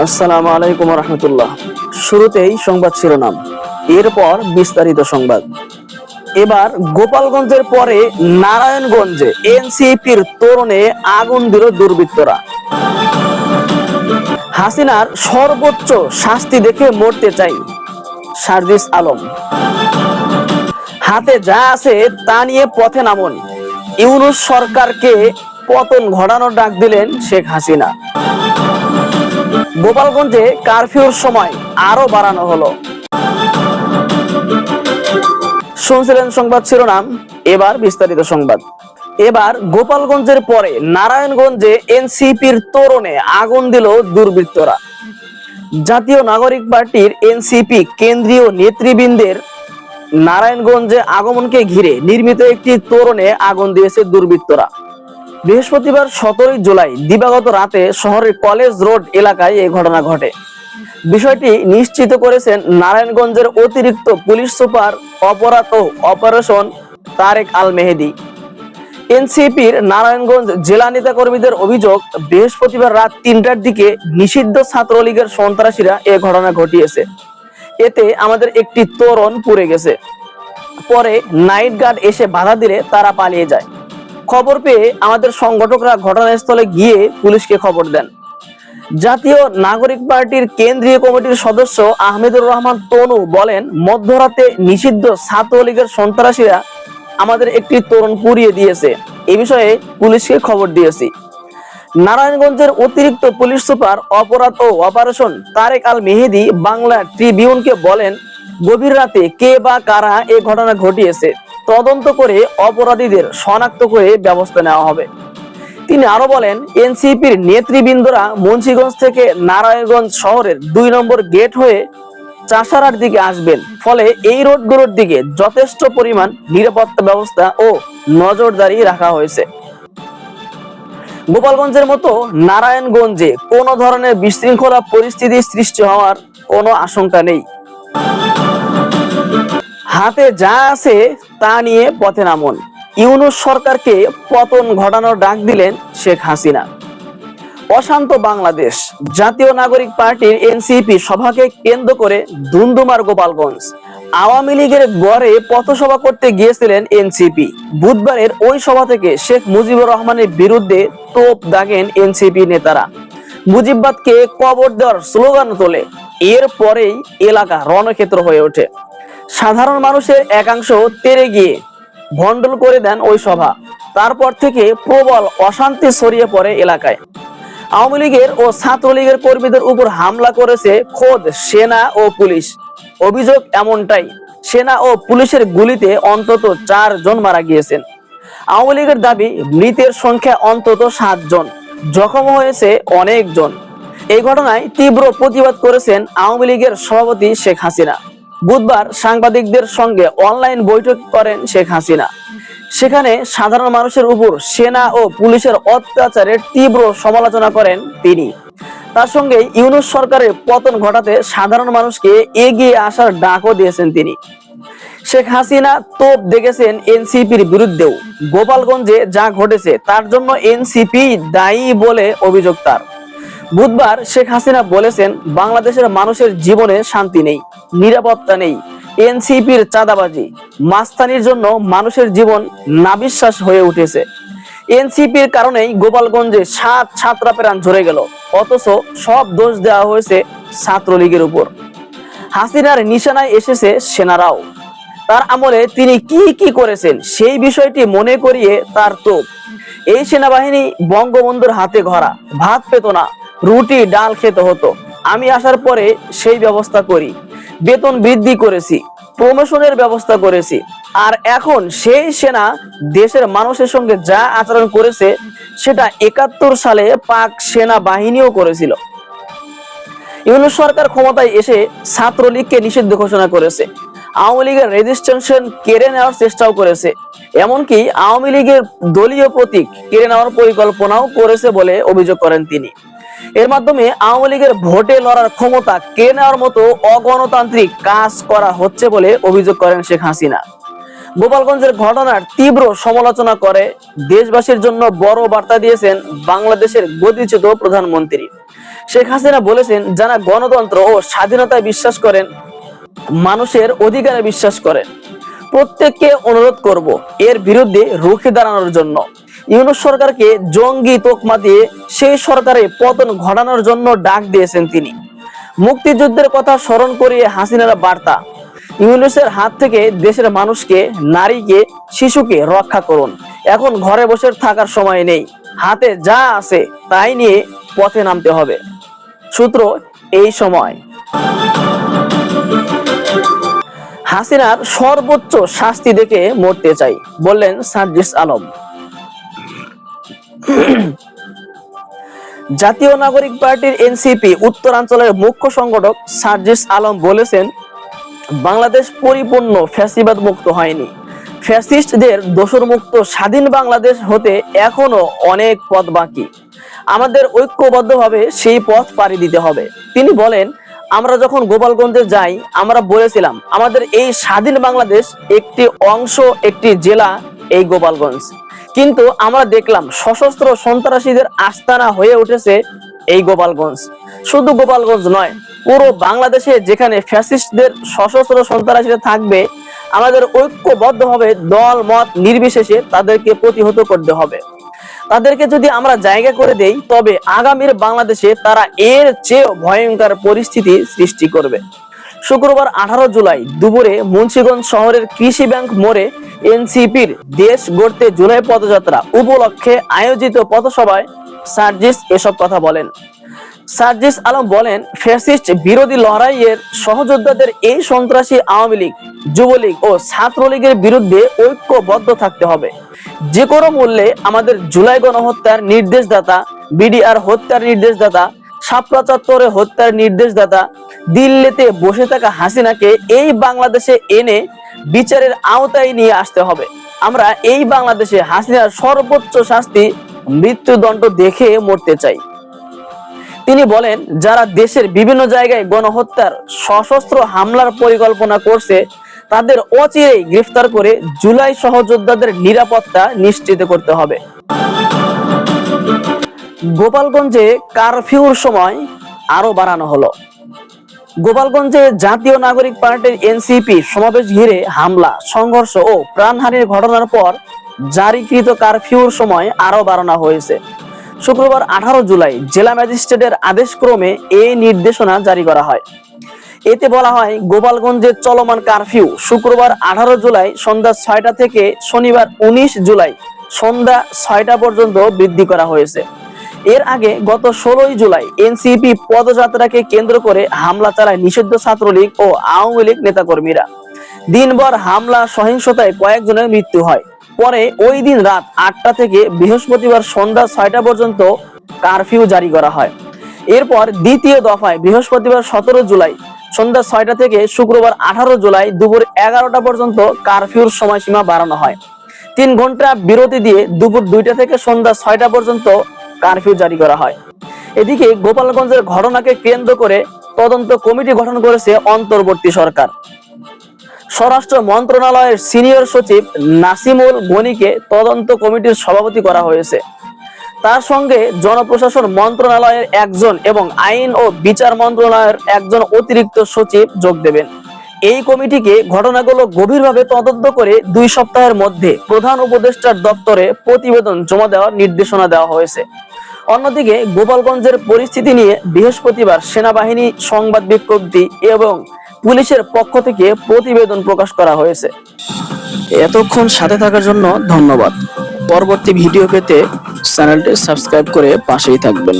আসসালামু আলাইকুম রহমতুল্লাহ শুরুতেই সংবাদ শিরোনাম, এরপর বিস্তারিত সংবাদ। এবার গোপালগঞ্জের পরে নারায়ণগঞ্জে এনসিপির তোরণে আগুন দিল দুর্বৃত্তরা। হাসিনার সর্বোচ্চ শাস্তি দেখে মরতে চাই সার্জিস আলম। হাতে যা আছে তা নিয়ে পথে নামুন। ইউনুস সরকারকে পতন ঘটানোর ডাক দিলেন শেখ হাসিনা। গোপালগঞ্জে কারফিউর সময় আরও বাড়ানো হলো। শুনছিলেন সংবাদ শিরোনাম, এবার বিস্তারিত সংবাদ। এবার গোপালগঞ্জের পরে নারায়ণগঞ্জে এনসিপির তোরণে আগুন দিল দুর্বৃত্তরা। জাতীয় নাগরিক পার্টির এনসিপি কেন্দ্রীয় নেতৃবৃন্দের নারায়ণগঞ্জে আগমনকে ঘিরে নির্মিত একটি তোরণে আগুন দিয়েছে দুর্বৃত্তরা। বৃহস্পতিবার সতেরোই জুলাই দিবাগত রাতে শহরের কলেজ রোড এলাকায় এই ঘটনা ঘটে। বিষয়টি নিশ্চিত করেছেন নারায়ণগঞ্জের অতিরিক্ত পুলিশ সুপার অপরাধ ও অপারেশন তারেক আল মেহেদি। এনসিপির নারায়ণগঞ্জ জেলা নেতা কর্মীদের অভিযোগ, বৃহস্পতিবার রাত তিনটার দিকে নিষিদ্ধ ছাত্রলীগের সন্ত্রাসীরা এ ঘটনা ঘটিয়েছে। এতে আমাদের একটি তোরণ পুড়ে গেছে। পরে নাইট গার্ড এসে বাধা দিলে তারা পালিয়ে যায়। খবর পেয়ে আমাদের সংগঠকরা ঘটনাস্থলে গিয়ে পুলিশকে খবর দেন। জাতীয় নাগরিক পার্টির কেন্দ্রীয় কমিটির সদস্য আহমেদুর রহমান তনু বলেন, মধ্যরাতে নিষিদ্ধ ছাত্রলীগের সন্ত্রাসীরা আমাদের একটি তরুণ পুড়িয়ে দিয়েছে। এ বিষয়ে পুলিশকে খবর দিয়েছি। নারায়ণগঞ্জের অতিরিক্ত পুলিশ সুপার অপরাধ ও অপারেশন তারেক আল মেহেদি বাংলা ট্রিবিউনকে বলেন, গভীর রাতে কে বা কারা এ ঘটনা ঘটিয়েছে। তদন্ত করে অপরাধীদের শনাক্ত করে ব্যবস্থা নেওয়া হবে। তিনি আরও বলেন, এনসিপির নেতৃবৃন্দরা মুন্সিগঞ্জ থেকে নারায়ণগঞ্জ শহরের দুই নম্বর গেট হয়ে চাষারার দিকে আসবেন। ফলে এই রোডগুলোর দিকে যথেষ্ট পরিমাণ নিরাপত্তা ব্যবস্থা ও নজরদারি রাখা হয়েছে। গোপালগঞ্জের মতো নারায়ণগঞ্জে কোনো ধরনের বিশৃঙ্খলা পরিস্থিতি সৃষ্টি হওয়ার কোনো আশঙ্কা নেই। হাতে যা আছে তা নিয়ে পথে নামুন। ইউনুস সরকারকে পতন ঘটানোর ডাক দিলেন শেখ হাসিনা। অশান্ত বাংলাদেশ জাতীয় নাগরিক পার্টির এনসিপি সভাকে কেন্দ্র করে ধুমধুমার গোপালগঞ্জ। আওয়ামী লীগের গড়ে পথসভা করতে গিয়েছিলেন এনসিপি। বুধবারের ওই সভা থেকে শেখ মুজিবুর রহমানের বিরুদ্ধে তোপ দাগেন এনসিপি নেতারা। মুজিববাদকে কবর দেওয়ার স্লোগান তোলে। এর পরেই এলাকা রণক্ষেত্র হয়ে ওঠে। সাধারণ মানুষের একাংশ তেরে গিয়ে ভণ্ডল করে দেন ওই সভা। তারপর থেকে প্রবল অশান্তি ছড়িয়ে পড়ে এলাকায়। আওয়ামী লীগের ও ছাত্রলীগের কর্মীদের উপর হামলা করেছে খোদ সেনা ও পুলিশ। অভিযোগ এমনটাই, সেনা ও পুলিশের গুলিতে অন্তত চার জন মারা গিয়েছেন। আওয়ামী লীগের দাবি, মৃতের সংখ্যা অন্তত সাত জন জখম হয়েছে অনেকজন। এই ঘটনায় তীব্র প্রতিবাদ করেছেন আওয়ামী লীগের সভাপতি শেখ হাসিনা। বুধবার সাংবাদিকদের সঙ্গে অনলাইন বৈঠক করেন শেখ হাসিনা। সেখানে সাধারণ মানুষের উপর সেনা ও পুলিশের অত্যাচারের তীব্র সমালোচনা করেন তিনি। তার সঙ্গে ইউনুস সরকারের পতন ঘটাতে সাধারণ মানুষকে এগিয়ে আসার ডাকও দিয়েছেন তিনি। শেখ হাসিনা তোপ দেখেছেন এনসিপির বিরুদ্ধেও। গোপালগঞ্জে যা ঘটেছে তার জন্য এনসিপি দায়ী বলে অভিযোগ তার। বুধবার শেখ হাসিনা বলেছেন, বাংলাদেশের মানুষের জীবনে শান্তি নেই, নিরাপত্তা নেই, এনসিপির চাঁদাবাজি, মাস্তানির জন্য মানুষের জীবন নাবিশ্বাস হয়ে উঠেছে। এনসিপির কারণেই গোপালগঞ্জে সাত ছাত্রা প্রাণ ঝরে গেল, অথচ সব দোষ দেওয়া হয়েছে ছাত্রলীগের উপর। হাসিনার নিশানায় এসেছে সেনারাও। তার আমলে তিনি কি কি করেছেন সেই বিষয়টি মনে করিয়ে তার তোপ। এই সেনাবাহিনী বঙ্গবন্ধুর হাতে ঘরা ভাত পেত না। রুটি, ডাল খেতে হতো। আমি আসার পরে সেই ব্যবস্থা করি। বেতন বৃদ্ধি করেছি প্রমোশনের ব্যবস্থা করেছি। আর এখন সেই সেনা দেশের মানুষের সঙ্গে যা আচরণ করেছে, সেটা একাত্তর সালে পাক সেনা বাহিনীও করেছিল। ইউনুস সরকার ক্ষমতায় এসে ছাত্রলীগকে নিষিদ্ধ ঘোষণা করেছে। আওয়ামী লীগের রেজিস্ট্রেশন কেড়ে নেওয়ার চেষ্টাও করেছে। এমনকি আওয়ামী লীগের দলীয় প্রতীক কেড়ে নেওয়ার পরিকল্পনাও করেছে বলে অভিযোগ করেন তিনি। এর মাধ্যমে আওয়ামী লীগের ভোটে লড়ার ক্ষমতা কে নেওয়ার মতো অগণতান্ত্রিক কাজ করা হচ্ছে বলে অভিযোগ করেন শেখ হাসিনা। গোপালগঞ্জের ঘটনার তীব্র সমালোচনা করে দেশবাসীর জন্য বড় বার্তা দিয়েছেন বাংলাদেশের গদিচ্যুত প্রধানমন্ত্রী। শেখ হাসিনা বলেছেন, যারা গণতন্ত্র ও স্বাধীনতায় বিশ্বাস করেন, মানুষের অধিকারে বিশ্বাস করেন। প্রত্যেককে অনুরোধ করব এর বিরুদ্ধে রুখে দাঁড়ানোর জন্য। ইউনুস সরকারকে জঙ্গি তোকমা দিয়ে সেই সরকারে পতন ঘটানোর জন্য ডাক দিয়েছেন তিনি। মুক্তিযুদ্ধের কথা স্মরণ করিয়ে হাসিনার বার্তা। ইউনুসের হাত থেকে দেশের মানুষকে, নারীকে, শিশুকে রক্ষা করুন। এখন ঘরে বসে থাকার সময় নেই। হাতে যা আছে তাই নিয়ে পথে নামতে হবে। সূত্র এই সময়। হাসিনার সর্বোচ্চ শাস্তি দেখে মরতে চাই, বললেন সার্জিস আলম। জাতীয় নাগরিক পার্টির এনসিপি উত্তরাঞ্চলের মুখ্য সংগঠক সার্জিস আলম বলেছেন, বাংলাদেশ পরিপূর্ণ ফ্যাসিবাদ মুক্ত হয়নি। ফ্যাসিস্টদের দোষর মুক্ত স্বাধীন বাংলাদেশ হতে এখনও অনেক পথ বাকি। আমাদের ঐক্যবদ্ধভাবে সেই পথ পাড়ি দিতে হবে। তিনি বলেন আমরা যখন গোপালগঞ্জে যাই, আমরা বলেছিলাম, আমাদের এই স্বাধীন বাংলাদেশ একটি অংশ, একটি জেলা এই গোপালগঞ্জ। কিন্তু আমরা দেখলাম, সশস্ত্র সন্ত্রাসীদের আস্তানা হয়ে উঠেছে এই গোপালগঞ্জ। শুধু গোপালগঞ্জ নয়, পুরো বাংলাদেশে যেখানে ফ্যাসিস্টদের সশস্ত্র সন্ত্রাসীরা থাকবে, আমাদের ঐক্যবদ্ধভাবে দল, মত নির্বিশেষে তাদেরকে প্রতিহত করতে হবে। তাদেরকে যদি আমরা জায়গা করে দেই, তবে আগামীর বাংলাদেশে তারা এর চেয়ে ভয়ঙ্কর পরিস্থিতি সৃষ্টি করবে। শুক্রবার আঠারো জুলাই দুপুরে মুন্সিগঞ্জ শহরের কৃষি ব্যাংক মোড়ে এনসিপির দেশ গড়তে জুলাই পদযাত্রা উপলক্ষে আয়োজিত পথসভায় সার্জিস এসব কথা বলেন। সার্জিস আলম বলেন, ফ্যাসিস্ট বিরোধী লড়াইয়ের সহযোদ্ধাদের এই সন্ত্রাসী আওয়ামী লীগ, যুবলীগ ও ছাত্রলীগের বিরুদ্ধে ঐক্যবদ্ধ থাকতে হবে। যে কোনো মূল্যে আমাদের জুলাই গণহত্যার নির্দেশদাতা, বিডিআর হত্যার নির্দেশদাতা শাপলা চত্বরে হত্যার নির্দেশদাতা, দিল্লিতে বসে থাকা হাসিনাকে এই বাংলাদেশে এনে বিচারের আওতায় নিয়ে আসতে হবে। আমরা এই বাংলাদেশে হাসিনার সর্বোচ্চ শাস্তি, মৃত্যুদণ্ড দেখে মরতে চাই। তিনি বলেন, যারা দেশের বিভিন্ন জায়গায় গণহত্যার সশস্ত্র হামলার পরিকল্পনা করছে, তাদের অচিরেই গ্রেফতার করে জুলাই সহযোদ্ধাদের নিরাপত্তা নিশ্চিত করতে হবে। গোপালগঞ্জে কারফিউর সময় আরও বাড়ানো হলো। গোপালগঞ্জে জাতীয় নাগরিক পার্টির এনসিপি সমাবেশ ঘিরে হামলা, সংঘর্ষ ও প্রাণহানির ঘটনার পর জারিকৃত কারফিউর সময় আরও বাড়ানো হয়েছে। শুক্রবার আঠারো জুলাই জেলা ম্যাজিস্ট্রেটের আদেশক্রমে এই নির্দেশনা জারি করা হয়। এতে বলা হয় গোপালগঞ্জের চলমান কারফিউ শুক্রবার আঠারো জুলাই সন্ধ্যা ছয়টা থেকে শনিবার উনিশ জুলাই সন্ধ্যা ছয়টা পর্যন্ত বৃদ্ধি করা হয়েছে। এর আগে গত ষোলোই জুলাই এনসিপি পদযাত্রাকে কেন্দ্র করে হামলা চালায় নিষিদ্ধ ছাত্রলীগ ও আওয়ামী লীগ নেতাকর্মীরা। দিনভর হামলা সহিংসতায় কয়েকজনের মৃত্যু হয়। পরে ওই দিন রাত আটটা থেকে বৃহস্পতিবার সন্ধ্যা ছয়টা পর্যন্ত কারফিউ জারি করা হয়। এরপর দ্বিতীয় দফায় বৃহস্পতিবার সতেরো জুলাই সন্ধ্যা ছয়টা থেকে শুক্রবার আঠারো জুলাই দুপুর এগারোটা পর্যন্ত কারফিউর সময়সীমা বাড়ানো হয়। তিন ঘণ্টা বিরতি দিয়ে দুপুর দুইটা থেকে সন্ধ্যা ছয়টা পর্যন্ত কারফিউ জারি করা হয়। এদিকে গোপালগঞ্জের ঘটনাকে কেন্দ্র করে তদন্ত কমিটি গঠন করেছে অন্তর্বর্তী সরকার। স্বরাষ্ট্র মন্ত্রণালয়ের সিনিয়র সচিব নাসিমুল গনিকে তদন্ত কমিটির সভাপতি করা হয়েছে। তার সঙ্গে জনপ্রশাসন মন্ত্রণালয়ের একজন এবং আইন ও বিচার মন্ত্রণালয়ের একজন অতিরিক্ত সচিব যোগ দেবেন। এই কমিটিকে ঘটনাগুলো গভীরভাবে তদন্ত করে দুই সপ্তাহের মধ্যে প্রধান উপদেষ্টার দপ্তরে প্রতিবেদন জমা দেওয়ার নির্দেশনা দেওয়া হয়েছে। অন্যদিকে গোপালগঞ্জের পরিস্থিতি নিয়ে বৃহস্পতিবার সেনাবাহিনী সংবাদ বিজ্ঞপ্তি এবং পুলিশের পক্ষ থেকে প্রতিবেদন প্রকাশ করা হয়েছে। এতক্ষণ সাথে থাকার জন্য ধন্যবাদ। পরবর্তী ভিডিও পেতে চ্যানেলটি সাবস্ক্রাইব করে পাশেই থাকবেন।